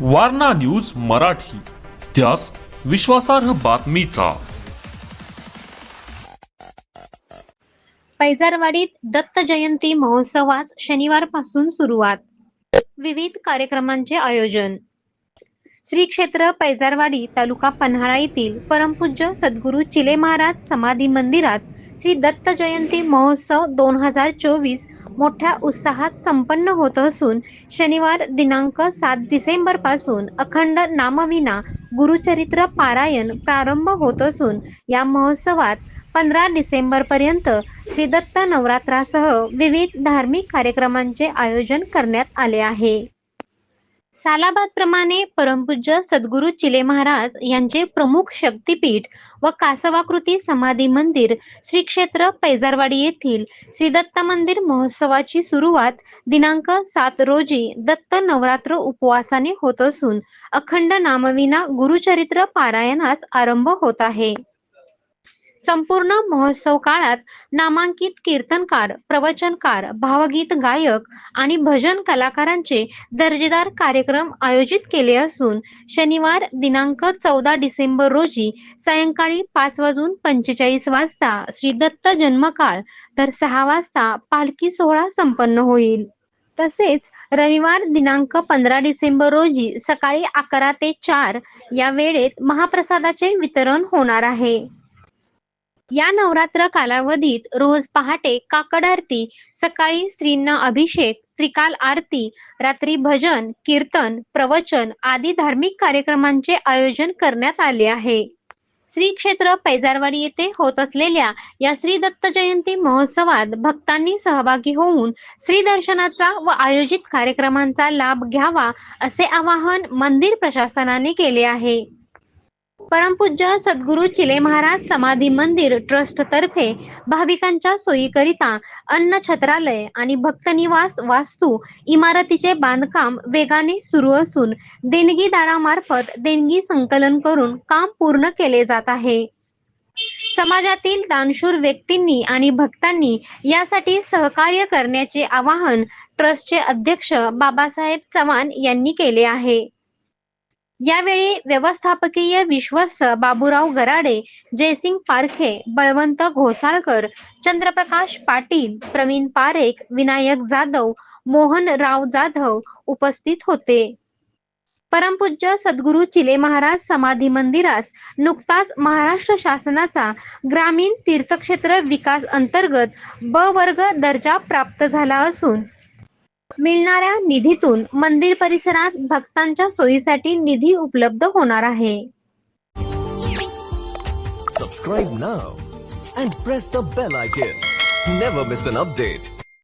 Warna news Marathi. त्यास विश्वासार्ह बातमीचा. पैजारवाडीत दत्त जयंती महोत्सवास शनिवारपासून सुरुवात. विविध कार्यक्रमांचे आयोजन. श्री क्षेत्र पैजारवाडी तालुका पन्हाळा येथील परमपूज्य सद्गुरू चिले महाराज समाधी मंदिरात श्री दत्त जयंती महोत्सव दोन हजार चोवीस मोठ्या उत्साहात संपन्न होत असून शनिवार दिनांक सात डिसेंबरपासून अखंड नामविना गुरुचरित्र पारायण प्रारंभ होत असून या महोत्सवात पंधरा डिसेंबर पर्यंत श्री दत्त नवरात्रासह विविध धार्मिक कार्यक्रमांचे आयोजन करण्यात आले आहे. सालाबाद प्रमाणे परमपूज्य सद्गुरू चिले महाराज यांचे प्रमुख शक्तिपीठ व कासवाकृती समाधी मंदिर श्री क्षेत्र पैजारवाडी येथील श्री दत्त मंदिर महोत्सवाची सुरुवात दिनांक सात रोजी दत्त नवरात्र उपवासाने होत असून अखंड नामविना गुरुचरित्र पारायणास आरंभ होत आहे. संपूर्ण महोत्सव काळात नामांकित कीर्तनकार प्रवचनकार भावगीत गायक आणि भजन कलाकारांचे दर्जेदार कार्यक्रम आयोजित केले असून शनिवार दिनांक चौदा डिसेंबर रोजी सायंकाळी पाच वाजून पंचेचाळीस वाजता श्री दत्त जन्मकाळ तर सहा वाजता पालखी सोहळा संपन्न होईल. तसेच रविवार दिनांक पंधरा डिसेंबर रोजी सकाळी अकरा ते चार या वेळेत महाप्रसादाचे वितरण होणार आहे. या नवरात्र कालावधीत रोज पहाटे काकड आरती सकाळी स्त्रींना अभिषेक त्रिकाल आरती रात्री भजन कीर्तन प्रवचन आदी धार्मिक कार्यक्रमांचे आयोजन करण्यात आले आहे. श्री क्षेत्र पैजारवाडी येथे होत असलेल्या या श्री दत्त जयंती महोत्सवात भक्तांनी सहभागी होऊन श्री दर्शनाचा व आयोजित कार्यक्रमांचा लाभ घ्यावा असे आवाहन मंदिर प्रशासनाने केले आहे. परमपूज्य सद्गुरू चिले महाराज समाधी मंदिर ट्रस्ट तर्फे भाविकांच्या सोयीकरिता अन्न छत्रालय आणि भक्तनिवास वास्तू इमारतीचे बांधकाम वेगाने सुरू असून देणगीदारामार्फत देणगी संकलन करून काम पूर्ण केले जात आहे. समाजातील दानशूर व्यक्तींनी आणि भक्तांनी यासाठी सहकार्य करण्याचे आवाहन ट्रस्टचे अध्यक्ष बाबासाहेब चव्हाण यांनी केले आहे. यावेळी व्यवस्थापकीय विश्वस्त बाबूराव गराडे जयसिंग पारखे बळवंत घोसाळकर चंद्रप्रकाश पाटील प्रवीण पारेख विनायक जाधव मोहन राव जाधव उपस्थित होते. परमपूज्य सद्गुरू चिले महाराज समाधी मंदिरास नुकताच महाराष्ट्र शासनाचा ग्रामीण तीर्थक्षेत्र विकास अंतर्गत ब वर्ग दर्जा प्राप्त झाला असून मिळणाऱ्या निधीतून मंदिर परिसरात भक्तांच्या सोयीसाठी निधी उपलब्ध होणार आहे. सबस्क्राईब ना press the bell icon never miss an update